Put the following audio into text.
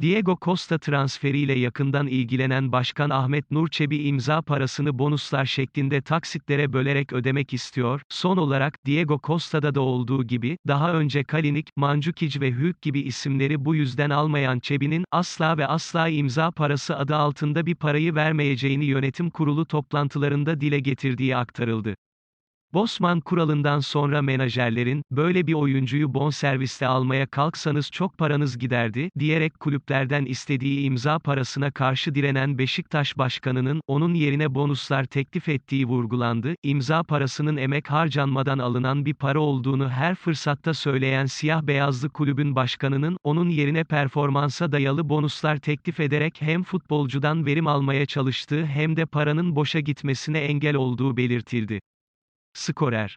Diego Costa transferiyle yakından ilgilenen Başkan Ahmet Nur Çebi imza parasını bonuslar şeklinde taksitlere bölerek ödemek istiyor. Son olarak, Diego Costa'da da olduğu gibi, daha önce Kalinik, Mandzukic ve Hülk gibi isimleri bu yüzden almayan Çebi'nin, asla ve asla imza parası adı altında bir parayı vermeyeceğini yönetim kurulu toplantılarında dile getirdiği aktarıldı. Bosman kuralından sonra menajerlerin, böyle bir oyuncuyu bonservisle almaya kalksanız çok paranız giderdi, diyerek kulüplerden istediği imza parasına karşı direnen Beşiktaş başkanının, onun yerine bonuslar teklif ettiği vurgulandı, imza parasının emek harcanmadan alınan bir para olduğunu her fırsatta söyleyen siyah beyazlı kulübün başkanının, onun yerine performansa dayalı bonuslar teklif ederek hem futbolcudan verim almaya çalıştığı hem de paranın boşa gitmesine engel olduğu belirtildi. Skorer